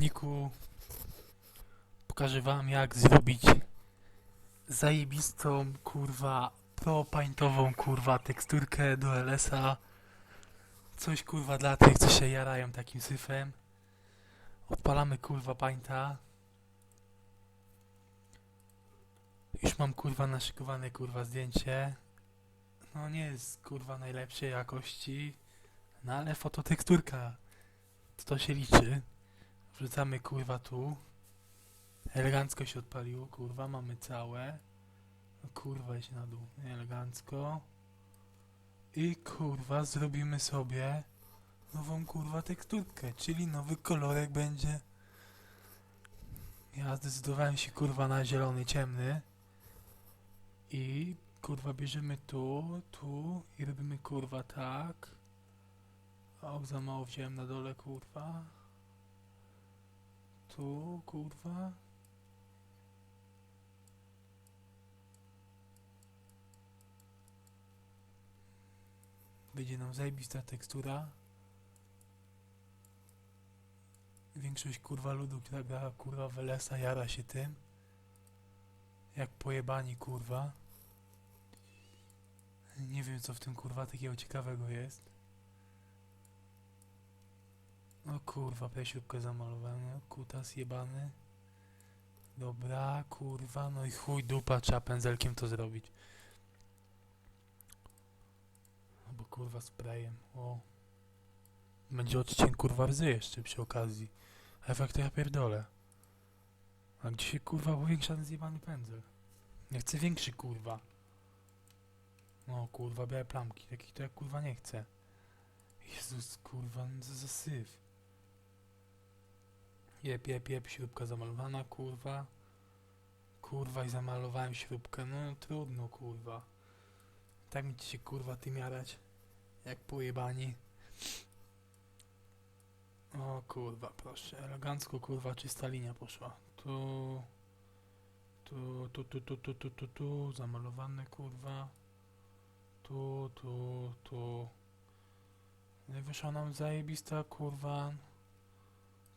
odcinku pokażę wam jak zrobić zajebistą kurwa pro-paintową kurwa teksturkę do LS-a. Coś kurwa dla tych co się jarają takim syfem. Odpalamy kurwa painta. Już mam kurwa naszykowane kurwa zdjęcie. No nie jest kurwa najlepszej jakości. No ale fototeksturka. To, to się liczy. Wrzucamy kurwa tu. Elegancko się odpaliło, kurwa, mamy całe. No, kurwa, iść na dół. Elegancko. I kurwa, zrobimy sobie nową kurwa teksturkę, czyli nowy kolorek będzie. Ja zdecydowałem się kurwa na zielony ciemny. I kurwa bierzemy tu, tu i robimy kurwa tak. O, za mało wziąłem na dole kurwa. Tu kurwa. Będzie nam zajebista tekstura. Większość kurwa ludu, która gra kurwa w LS-a jara się tym. Jak pojebani kurwa. Nie wiem co w tym kurwa takiego ciekawego jest. O kurwa, presiódkę zamalowałem. Kutas jebany. Dobra, kurwa, no i chuj dupa, trzeba pędzelkiem to zrobić. Albo kurwa sprayem, o. Będzie odcień kurwa rdzy jeszcze przy okazji. Efekt to ja pierdolę. A gdzie się kurwa powiększa ten zjebany pędzel? Nie chcę większy kurwa. No kurwa, białe plamki, takich to ja kurwa nie chcę. Jezus kurwa, no co za syf. Jep, jep, jep, śrubka zamalowana, kurwa. Kurwa i zamalowałem śrubkę, no trudno, kurwa. Tak mi się kurwa tym jarać. Jak pojebani. O kurwa, proszę, elegancko kurwa, czysta linia poszła. Tu, tu, tu, tu, tu, tu, tu, tu, tu, zamalowane kurwa. Tu, tu, tu. No wyszła nam zajebista kurwa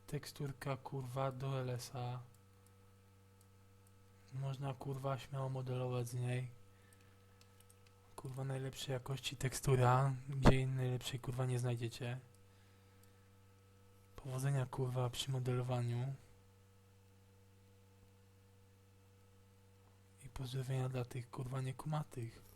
teksturka kurwa do LS-a. Można kurwa śmiało modelować z niej. Kurwa najlepszej jakości tekstura, gdzie innej lepszej kurwa nie znajdziecie. Powodzenia kurwa przy modelowaniu. I pozdrowienia dla tych kurwa niekumatych.